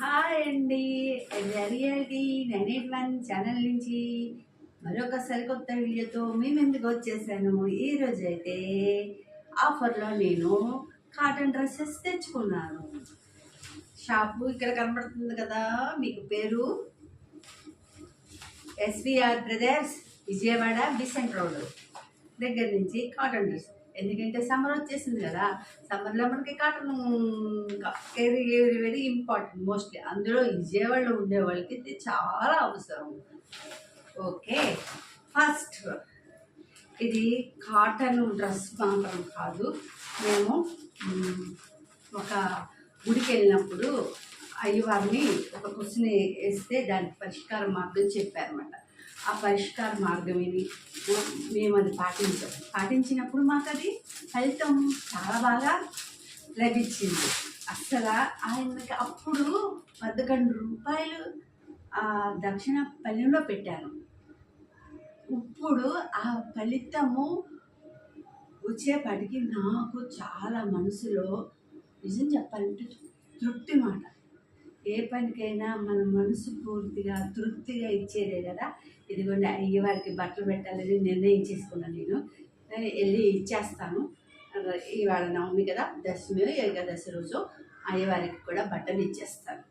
Hi అండి. Realty nine eight one channel నుంచి మరొక సరికొత్త వీడియోతో మేము ఎందుకు వచ్చేసాను. ఈ అయితే ఆఫర్లో నేను కాటన్ డ్రెస్సెస్ తెచ్చుకున్నాను. షాపు ఇక్కడ కనబడుతుంది కదా మీకు పేరు? SVR brothers Vijayawada Besant road దగ్గర నుంచి కాటన్ డ్రెస్ ఎందుకంటే సమ్మర్ వచ్చేసింది కదా. సమ్మర్లో మనకి cotton very very very important mostly అందులో విజయవాడలో ఉండే వాళ్ళకి ఇది చాలా అవసరం. ఓకే. ఫస్ట్ ఇది కాటన్ డ్రెస్ మాత్రం కాదు. మేము ఒక గుడికి వెళ్ళినప్పుడు అయ్యవారిని ఒక క్వశ్చన్ వేస్తే దానికి పరిష్కార మార్గం చెప్పారన్నమాట. ఆ పరిష్కార మార్గం ఇది. మేము అది పాటించాం. పాటించినప్పుడు మాకు అది ఫలితం చాలా బాగా లభించింది. అసలు ఆయనకి అప్పుడు పదకొండు రూపాయలు ఆ దక్షిణ పల్లెంలో పెట్టాను ఇప్పుడు ఆ ఫలితము వచ్చేపాటికి నాకు చాలా మనసులో నిజం చెప్పాలంటే తృప్తి మాట. ఏ పనికైనా మన మనసు పూర్తిగా తృప్తిగా ఇచ్చేదే కదా. ఇదిగోండి అయ్యవారికి బట్టలు పెట్టాలని నిర్ణయం చేసుకున్నాను నేను. వెళ్ళి ఇచ్చేస్తాను. ఇవాళ నవమి కదా దశమి ఏకాదశి రోజు అయ్యవారికి కూడా బట్టలు ఇచ్చేస్తాను.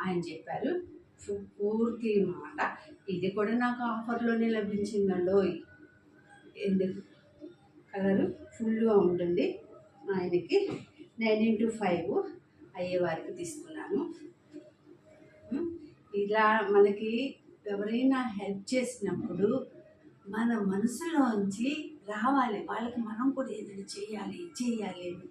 ఆయన చెప్పారు పూర్తి మాట. ఇది కూడా నాకు ఆఫర్లోనే లభించిందండో ఎందుకు? కలరు ఫుల్గా ఉంటుంది. ఆయనకి నైన్ ఇంటూ ఫైవ్. అయ్యేవారికి తీసుకున్నాను. ఇలా మనకి ఎవరైనా హెల్ప్ చేసినప్పుడు మన మనసులోంచి రావాలి. వాళ్ళకి మనం కూడా ఏదైనా చేయాలి చేయాలి. అని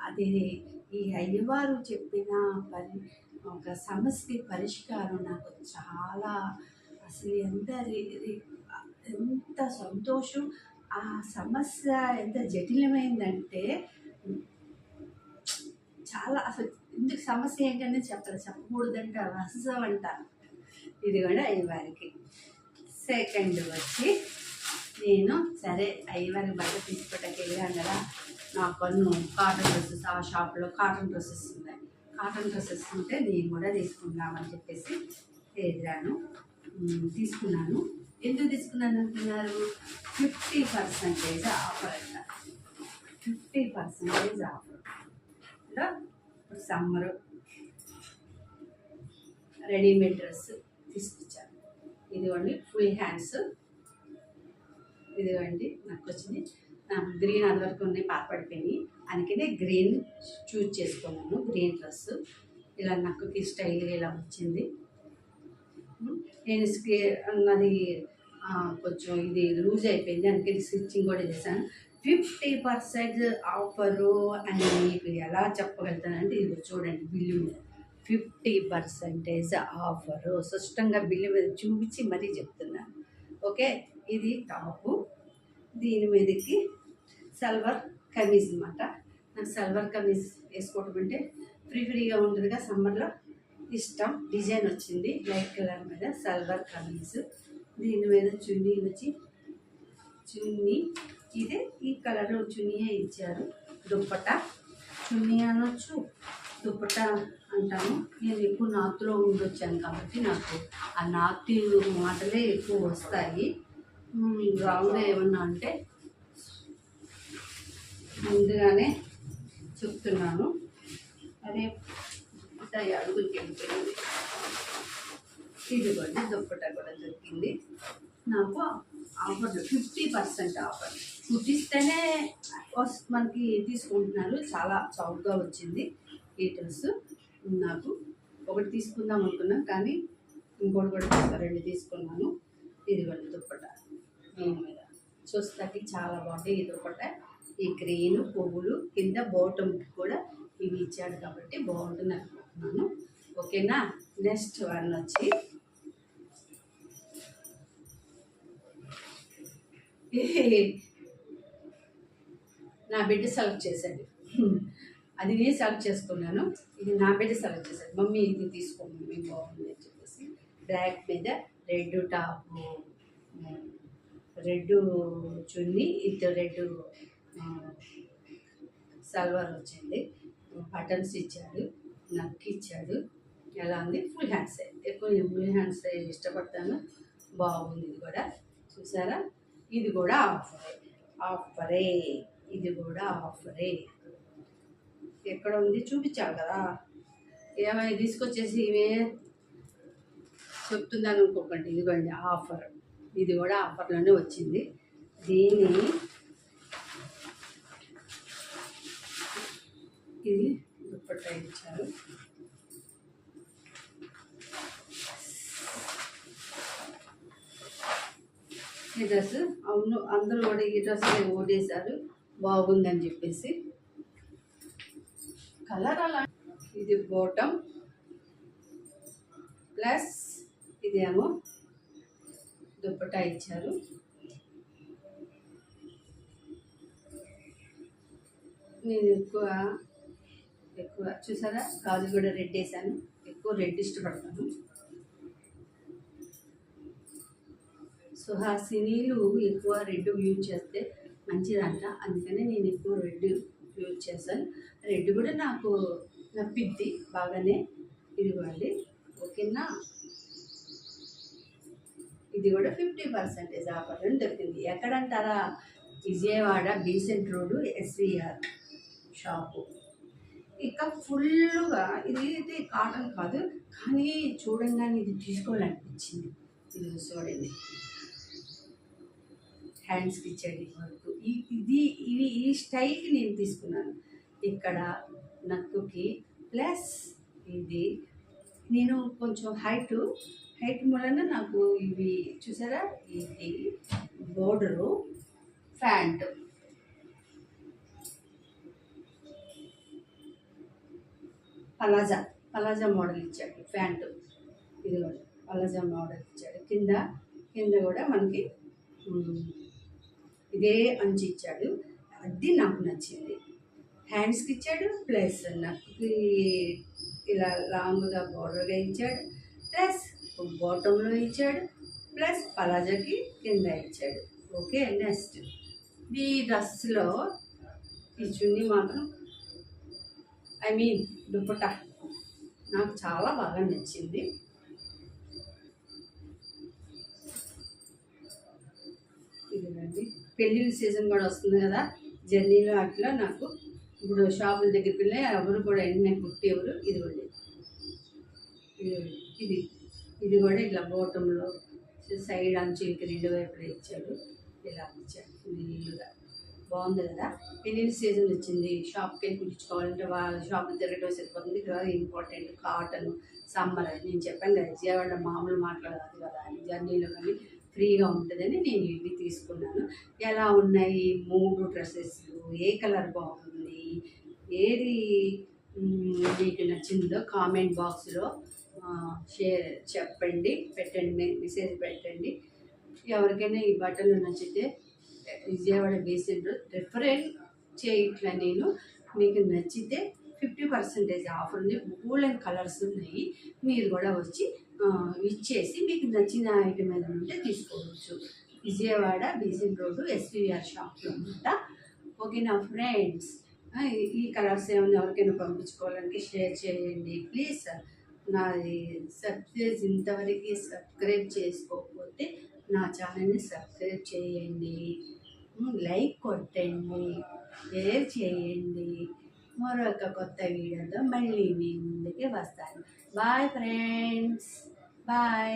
అది ఈ అయ్యవారు చెప్పిన పరి ఒక సమస్య పరిష్కారం నాకు చాలా అసలు ఎంత ఎంత సంతోషం. ఆ సమస్య ఎంత జటిలమైందంటే చాలా అసలు ఇందుకు సమస్య ఏంటనే చెప్పాలి చెప్పకూడదంటే రహస్యం అంటారు. ఇది కూడా అయ్యవారికి. సెకండ్ వచ్చి నేను సరే అయ్యవారి బట్ట తీసుకోవటానికి వెళ్ళాను కదా నా కొన్ని కాటన్ డ్రెస్సెస్ ఆ షాప్లో కాటన్ డ్రెస్సెస్ ఉన్నాయి. కాటన్ డ్రెస్సెస్ ఉంటే నేను కూడా తీసుకుందామని చెప్పేసి వెళ్ళాను. తీసుకున్నాను. ఎందుకు తీసుకున్నాను అంటున్నారు? ఫిఫ్టీ పర్సెంటేజ్ ఆఫర్ అంట. ఫిఫ్టీ పర్సెంటేజ్ ఆఫర్ ఇప్పుడు రెడీమేడ్ డ్రెస్ తీసుకొచ్చాను ఇదిగోండి ఫుల్ హ్యాండ్స్ ఇదిగోండి నాకు వచ్చింది. నాకు గ్రీన్ అంతవరకు ఉన్నాయి పాత అందుకనే గ్రీన్ చూజ్ చేసుకున్నాను గ్రీన్ డ్రెస్ ఇలా నక్కుకి స్టైల్గా ఇలా వచ్చింది. నేను స్కే అది కొంచెం ఇది లూజ్ అయిపోయింది అందుకని స్టిచ్చింగ్ కూడా చేశాను. ఫిఫ్టీ పర్సెంట్ ఆఫరు అని మీకు ఎలా చెప్పగలుగుతానంటే ఇది చూడండి బిల్లు మీద. Fifty percentage offer. స్పష్టంగా బిల్లు మీద చూపించి మరీ చెప్తున్నాను ఓకే? ఇది టాపు. దీని మీదకి సల్వర్ కమీజ్ అనమాట నాకు సల్వర్ కమీజ్ వేసుకోవడం అంటే ఫ్రీ ఫ్రీగా ఉంటుందిగా సమ్మర్లో. ఇష్టం. డిజైన్ వచ్చింది. లైట్ కలర్ మీద సల్వర్ కమీజ్. దీని మీద చున్నీ వచ్చి చున్నీ ఇది ఈ కలర్ చున్నీయే ఇచ్చారు. దుప్పట. చున్నీ అనొచ్చు దుప్పట అంటాము. నేను ఎక్కువ నార్త్లో ఉండొచ్చాను కాబట్టి నాకు ఆ నార్త్ మాటలే ఎక్కువ వస్తాయి. రాంగ్గా ఏమన్నా అంటే ముందుగానే చెప్తున్నాను. అదే అడుగుకి ఈ అడుగులకి వెళ్ళిపోయింది. ఇదిగోండి దుప్పట కూడా దొరికింది. నాకు ఆఫర్ ఫిఫ్టీ పర్సెంట్ ఆఫర్ కుట్టిస్తేనే ఫస్ట్ మనకి తీసుకుంటున్నారు. చాలా చౌకగా వచ్చింది ఈ డ్రెస్. నాకు ఒకటి తీసుకుందాం అనుకున్నాం కానీ ఇంకోటి కూడా తీసుకో- రెండు తీసుకున్నాను. ఇదిగోండి దుప్పట. దీని మీద చూస్తాకి చాలా బాగుంటాయి ఈ దుప్పట. ఈ గ్రీన్ పువ్వులు కింద బోటం కూడా ఇవి ఇచ్చాడు కాబట్టి బాగుంటుంది అనుకుంటున్నాను. ఓకేనా? నెక్స్ట్ వన్ వచ్చి నా బిడ్డ సెలెక్ట్ చేశాడు అది నేను సెలెక్ట్ చేసుకున్నాను. ఇది నా బిడ్డ సెలెక్ట్ చేశాడు మమ్మీ ఇది తీసుకో మమ్మీ బాగుంది అని చెప్పేసి. బ్లాక్ మీద రెడ్ టాప్ రెడ్ చున్నీ ఇది రెడ్ సల్వార్ వచ్చింది. బటన్స్ ఇచ్చాడు నక్కి ఇచ్చాడు. ఎలా ఉంది? ఫుల్ హ్యాండ్స్ ఎక్కువ నేను ఫుల్ హ్యాండ్స్ ఇష్టపడతాను. బాగుంది ఇది కూడా. చూసారా? ఇది కూడా ఆఫరే. ఆఫరే. ఇది కూడా ఆఫరే. ఎక్కడ ఉంది? చూపించాలి కదా. ఏమైనా తీసుకొచ్చేసి ఇవే చెప్తుందని అనుకోకండి. ఇదిగోండి ఆఫర్. ఇది కూడా ఆఫర్లోనే వచ్చింది. దీన్ని ఇది దుప్పట్టా ఇచ్చారు. ఈ డ్రెస్ అవును అందరూ కూడా ఈ డ్రెస్ ఓడేశారు. బాగుందని చెప్పేసి. కలర్ అలా ఇది బాటమ్. ప్లస్ ఇదేమో దుప్పటా ఇచ్చారు. నేను ఎక్కువ ఎక్కువ చూసారా? గాజు కూడా రెడ్ వేసాను. ఎక్కువ రెడ్ ఇష్టపడతాను. సుహాసినీలు ఎక్కువ రెడ్ యూజ్ చేస్తే మంచిదంట. అందుకనే నేను ఎక్కువ రెడ్ యూజ్ చేస్తాను. రెడ్ కూడా నాకు నప్పిద్ది బాగానే. ఇదిగోండి. ఓకేనా? ఇది కూడా ఫిఫ్టీ పర్సెంటేజ్ ఆఫర్ దొరికింది ఎక్కడంటారా? Vijayawada Besant road SVR shop. ఇక ఫుల్గా ఇది అయితే కాటన్ కాదు. కానీ చూడంగానే ఇది తీసుకోవాలనిపించింది. ఇది చూడండి. హ్యాండ్స్కి ఇచ్చాడు ఈ ఇది ఇవి ఈ స్టైల్కి నేను తీసుకున్నాను. ఇక్కడ నక్కుకి ప్లస్ ఇది నేను కొంచెం హైట్ హైట్ మూలన నాకు ఇవి చూసారా? ఇది border pant. Palazzo palazzo model ఇచ్చాడు ప్యాంటు. ఇది కూడా పలాజా మోడల్ ఇచ్చాడు. కింద కింద కూడా మనకి ఇదే అంచు ఇచ్చాడు అది నాకు నచ్చింది. హ్యాండ్స్కి ఇచ్చాడు ప్లస్ నక్కి ఇలా లాంగ్గా బోర్డర్గా ఇచ్చాడు ప్లస్ బాటంలో ఇచ్చాడు ప్లస్ పలాజాకి కింద ఇచ్చాడు. ఓకే నెక్స్ట్ ఈ డ్రస్లో ఈ చున్నీ మాత్రం ఐ మీన్ దుప్పటా నాకు చాలా బాగా నచ్చింది. ఇదిగండి. పెళ్ళిళ్ళ సీజన్ కూడా వస్తుంది కదా. జర్నీలో అట్లా నాకు ఇప్పుడు షాపుల దగ్గరికి వెళ్ళి ఎవరు కూడా ఎన్ని కుట్టేవారు ఇదిగోండి. ఇదిగోండి. ఇది. ఇది కూడా ఇట్లా బోటంలో సైడ్ అంచులకి రెండు వైపులు ఇచ్చాడు. ఇలా ఇచ్చాడు. నీళ్ళుగా బాగుంది కదా. పెళ్ళిళ్ళ సీజన్ వచ్చింది. షాప్కి వెళ్ళి కుట్టించుకోవాలంటే వాళ్ళ షాప్ తిరగటం సరిపోతుంది కదా. ఇంపార్టెంట్ కాటన్ సమ్మర్ నేను చెప్పాను కదా. విజయవాడ మామూలు మాట్లాడదు కదా. జర్నీలో కానీ ఫ్రీగా ఉంటుందని నేను ఇవి తీసుకున్నాను. ఎలా ఉన్నాయి? మూడు డ్రెస్సెస్ ఏ కలర్ బాగుంది? ఏది మీకు నచ్చిందో కామెంట్ బాక్స్లో షేర్ చెప్పండి పెట్టండి మెసేజ్ పెట్టండి. ఎవరికైనా ఈ బట్టలు నచ్చితే విజయవాడ బేసిన్ రిఫరెంట్ చేయట్లా నేను మీకు నచ్చితే ఫిఫ్టీ పర్సెంటేజ్ ఆఫర్ ఉంది గోల్డెన్ కలర్స్ ఉన్నాయి. మీరు కూడా వచ్చి ఇచ్చేసి మీకు నచ్చిన ఐటమ్ ఏదైనా ఉంటే తీసుకోవచ్చు. విజయవాడ బీసెన్ రోడ్డు ఎస్పీఆర్ షాప్లో అనమాట ఓకే నా ఫ్రెండ్స్ ఈ కలర్స్ ఏమైనా ఎవరికైనా పంపించుకోవాలంటే షేర్ చేయండి. ప్లీజ్ నాది సబ్స్క్రైబ్ ఇంతవరకు సబ్స్క్రైబ్ చేసుకోకపోతే నా ఛానల్ని సబ్స్క్రైబ్ చేయండి. లైక్ కొట్టండి. షేర్ చేయండి. మరొక కొత్త వీడియోతో మళ్ళీ మీ ముందుకి వస్తాను. Bye friends bye